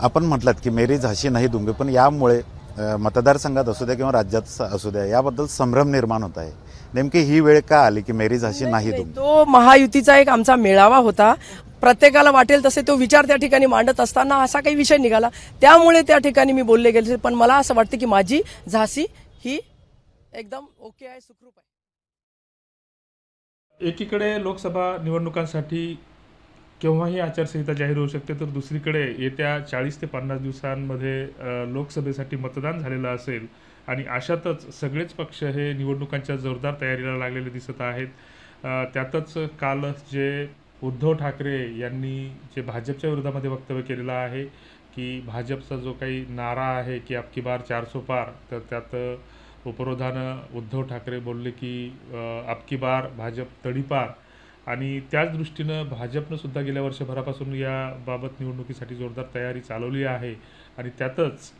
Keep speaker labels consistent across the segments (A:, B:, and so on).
A: आपण म्हटलात की मेरी झाशी नाही दुंगे पण यामुळे मतदारसंघात असू द्या किंवा राज्यात असू द्या याबद्दल संभ्रम निर्माण होत आहे. नेमकी ही वेळ का आली की मेरी झाशी नाही
B: नाही,
A: दुंगे
B: तो महायुतीचा एक आमचा मेळावा होता. प्रत्येकाला वाटेल तसे तो विचार त्या ठिकाणी मांडत असताना असा काही विषय निघाला. त्यामुळे त्या ठिकाणी मी बोलले गेले पण मला असं वाटतं की माझी झाशी ही एकदम ओके आहे सुखरूप आहे.
C: एकीकडे लोकसभा निवडणुकांसाठी केव्हाही आचारसंहिता जाहीर होऊ शकते तर दुसरीकडे येत्या चाळीस ते पन्नास दिवसांमध्ये लोकसभेसाठी मतदान झालेलं असेल आणि अशातच सगळेच पक्ष हे निवडणुकांच्या जोरदार तयारीला लागलेले दिसत आहेत. त्यातच काल जे उद्धव ठाकरे यांनी जे भाजपच्या विरोधामध्ये वक्तव्य केलेलं आहे की भाजपचा जो काही नारा आहे की आपकी बार चारसो पार तर त्यात उपरोधानं उद्धव ठाकरे बोलले की आपकी बार भाजप तडीपार आणि त्याच दृष्टीनं भाजपनं सुद्धा गेल्या वर्षभरापासून याबाबत निवडणुकीसाठी जोरदार तयारी चालवली आहे. आणि त्यातच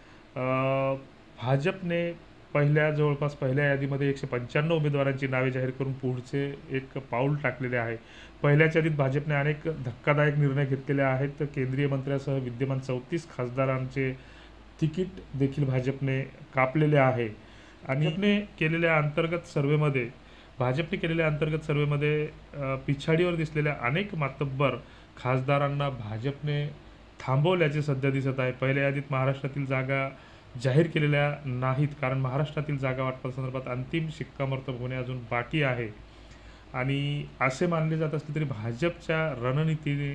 C: भाजपने पहिल्या जवळपास पहिल्या यादीमध्ये एकशे पंच्याण्णव उमेदवारांची नावे जाहीर करून पुढचे एक पाऊल टाकलेले आहे. पहिल्याच यादीत भाजपने अनेक धक्कादायक निर्णय घेतलेले आहेत. तर केंद्रीय मंत्र्यासह विद्यमान चौतीस खासदारांचे तिकीट देखील भाजपने कापलेले आहे. आणि केलेल्या अंतर्गत सर्वेमध्ये भाजपने केलेल्या अंतर्गत सर्वेमध्ये पिछाडीवर दिसलेल्या अनेक मातब्बर खासदारांना भाजपने थांबवल्याचे सध्या दिसत आहे. पहिल्या यादीत महाराष्ट्रातील जागा जाहीर केलेल्या नाहीत कारण महाराष्ट्रातील जागा वाटपासंदर्भात अंतिम शिक्कामोर्तब होणे अजून बाकी आहे. आणि असे मानले जात असले तरी भाजपच्या रणनीतीने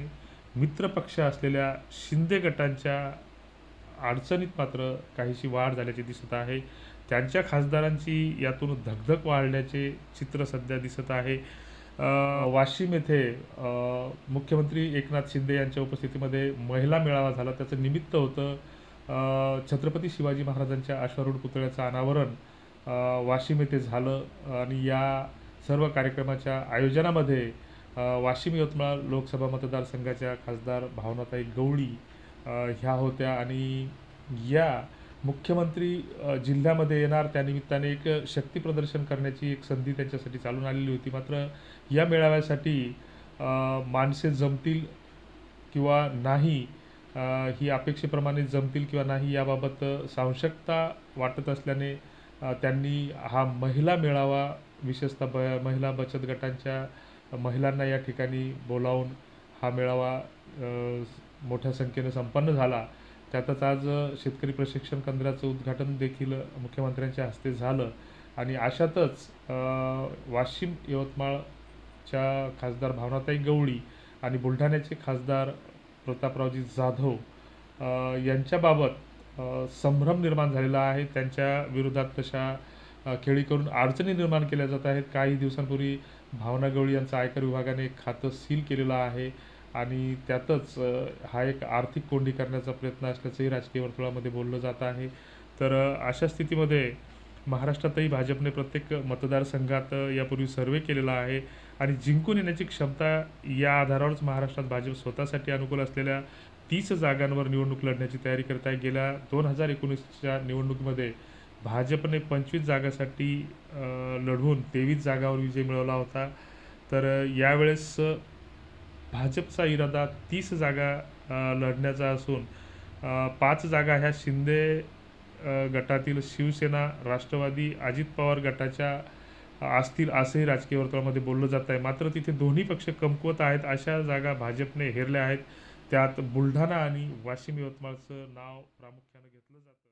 C: मित्रपक्ष असलेल्या शिंदे गटांच्या अडचणीत मात्र काहीशी वाढ झाल्याचे दिसत आहे. त्यांच्या खासदारांची यातून धकधक वाढल्याचे चित्र सध्या दिसत आहे. वाशिम येथे मुख्यमंत्री एकनाथ शिंदे यांच्या उपस्थितीमध्ये महिला मेळावा झाला. त्याचं निमित्त होतं छत्रपती शिवाजी महाराजांच्या अश्वारूढ पुतळ्याचं अनावरण वाशिम येथे झालं. आणि या सर्व कार्यक्रमाच्या आयोजनामध्ये वाशिम यवतमाळ लोकसभा मतदारसंघाच्या खासदार भावनाताई गवळी ह्या होत्या. आणि या मुख्यमंत्री जिल्ह्यामध्ये येणार त्यानिमित्ताने एक शक्ती प्रदर्शन करण्याची एक संधी त्यांच्यासाठी चालून आलेली होती. मात्र या मेळाव्यासाठी माणसे जमतील किंवा नाही ही अपेक्षेप्रमाणे जमतील किंवा नाही याबाबत सावशकता वाटत असल्याने त्यांनी हा महिला मेळावा विशेषतः ब महिला बचत गटांच्या महिलांना या ठिकाणी बोलावून हा मेळावा मोठ्या संख्येने संपन्न झाला. त्यातच आज शेतकरी प्रशिक्षण केंद्राचं उद्घाटन देखील मुख्यमंत्र्यांच्या हस्ते झालं. आणि अशातच वाशिम यवतमाळच्या खासदार भावनाताई गवळी आणि बुलढाण्याचे खासदार प्रतापरावजी जाधव यांच्याबाबत संभ्रम निर्माण झालेला आहे. त्यांच्या विरोधात तशा खेळी करून अडचणी निर्माण केल्या जात आहेत. काही दिवसांपूर्वी भावना गवळी यांचं आयकर विभागाने खातं सील केलेलं आहे. आणि त्यातच हा एक आर्थिक कोंडी करण्याचा प्रयत्न असल्याचंही राजकीय वर्तुळामध्ये बोललं जात आहे. तर अशा स्थितीमध्ये महाराष्ट्रातही भाजपने प्रत्येक मतदारसंघात यापूर्वी सर्वे केलेला आहे आणि जिंकून येण्याची क्षमता या आधारावरच महाराष्ट्रात भाजप स्वतःसाठी अनुकूल असलेल्या तीस जागांवर निवडणूक लढण्याची तयारी करत आहे. गेल्या दोन हजार एकोणीसच्या निवडणुकीमध्ये भाजपने पंचवीस जागासाठी लढवून तेवीस जागावर विजय मिळवला होता. तर यावेळेस भाजपचा इरादा तीस जागा लढण्याचा असून पाच जागा ह्या शिंदे गटातील शिवसेना राष्ट्रवादी अजित पवार गटाच्या असतील असंही राजकीय वर्तुळामध्ये बोललं जात आहे. मात्र तिथे दोन्ही पक्ष कमकुवत आहेत. अशा जागा भाजपने हेरल्या आहेत. त्यात बुलढाणा आणि वाशिम यवतमाळचं नाव प्रामुख्यानं घेतलं जातं